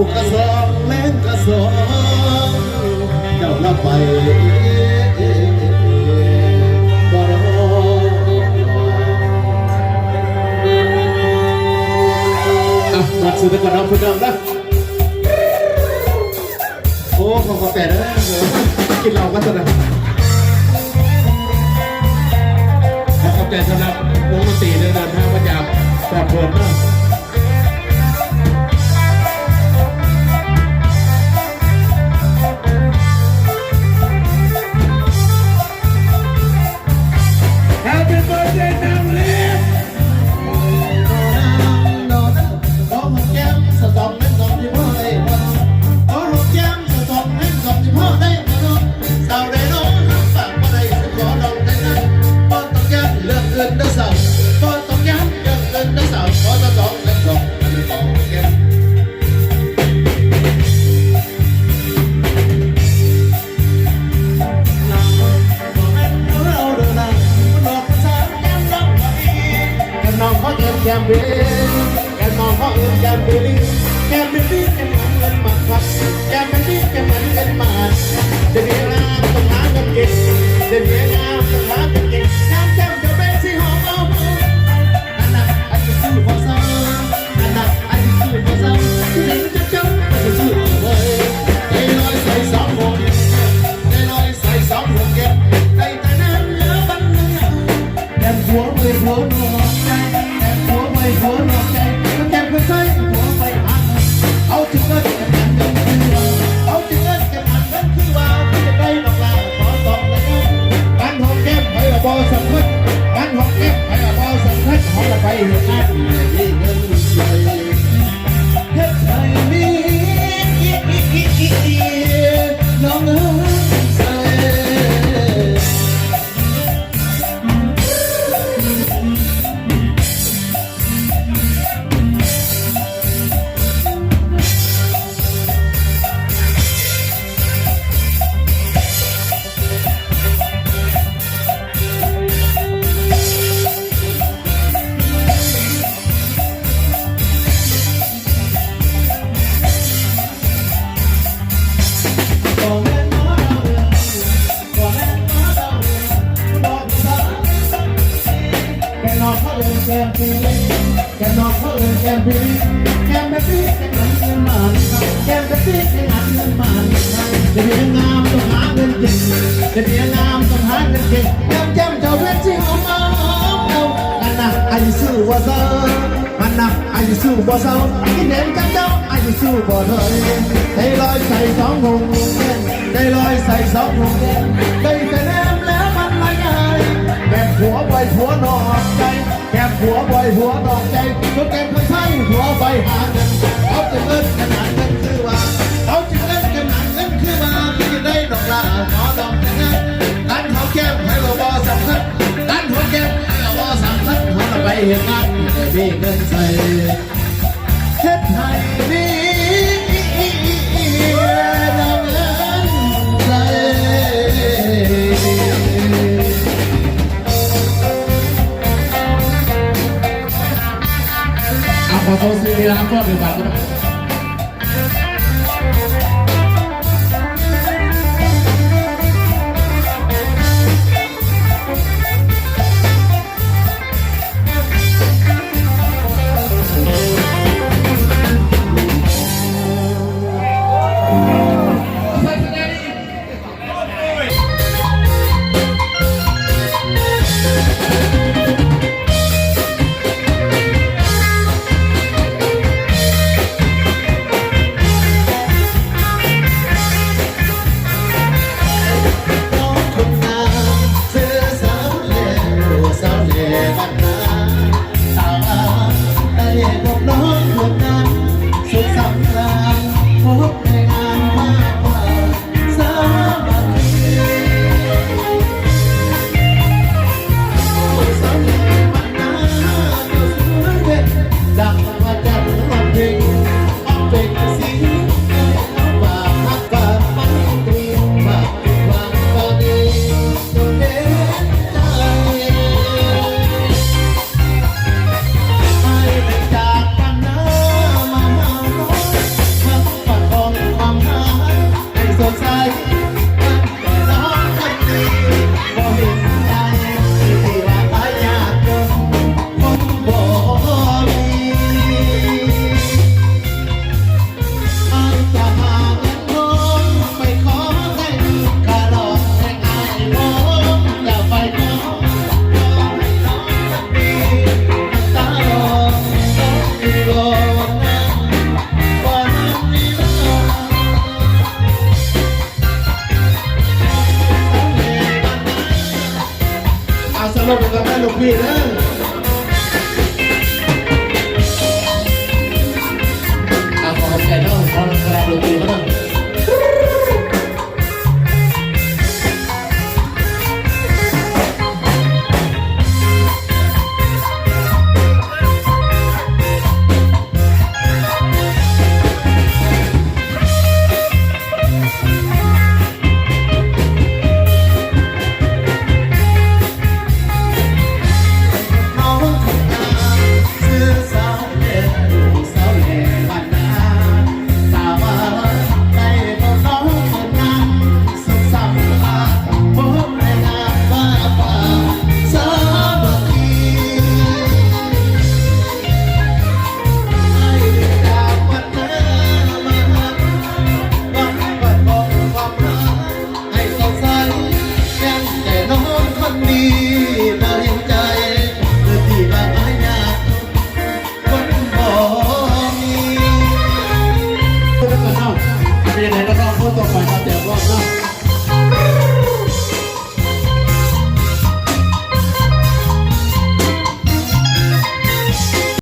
ากระสองแม่งกระสองเจ้าละไปบ่รออะมาซื้อไปก่อนน้องคุณน้องนะโอ้ขอขอแต่นะกินเหล้ากันสักหน่อยขอขอแต่สำหรับวงดนตรีเดินทางมาจากปอดโปร่งนะ เเอาถึงเงินกันเงินคือว่าเอาถึงเงินกันเงินคือว่าที่จะได้ดอกลาขอตอบเลยกานหอมแก้มไปกับบอสำคัญกานหอมแก้มไปกับบอสำคัญหอมละไปเห็นหน้าน เขาเอินแกมปีแกนอนเขาเอินแกมปีแกมแบบนี้แกงานเงินมาแกมแบบนี้แกงานเงินมาจะมีงามต้องหาเงิ ก็บหัวดอกใจรถแก็บไม่ใช่หัวไปหาเงินเขาจะเงินขนาดเงินคือว่าเขาจะเงินขนาดเงินคือว่าพี่จะได้ดอกลาหมอดอกเงินร้นเขาแก้มให้เราบอสำคัญร้นเขาแก้มให้เราบอสำคัญเขาไปเห็นงานมีเงินใส่ ขอโทษสิเวลาก็เป็นแบบ ลูกพี่เด้อเอาขอใจน้อง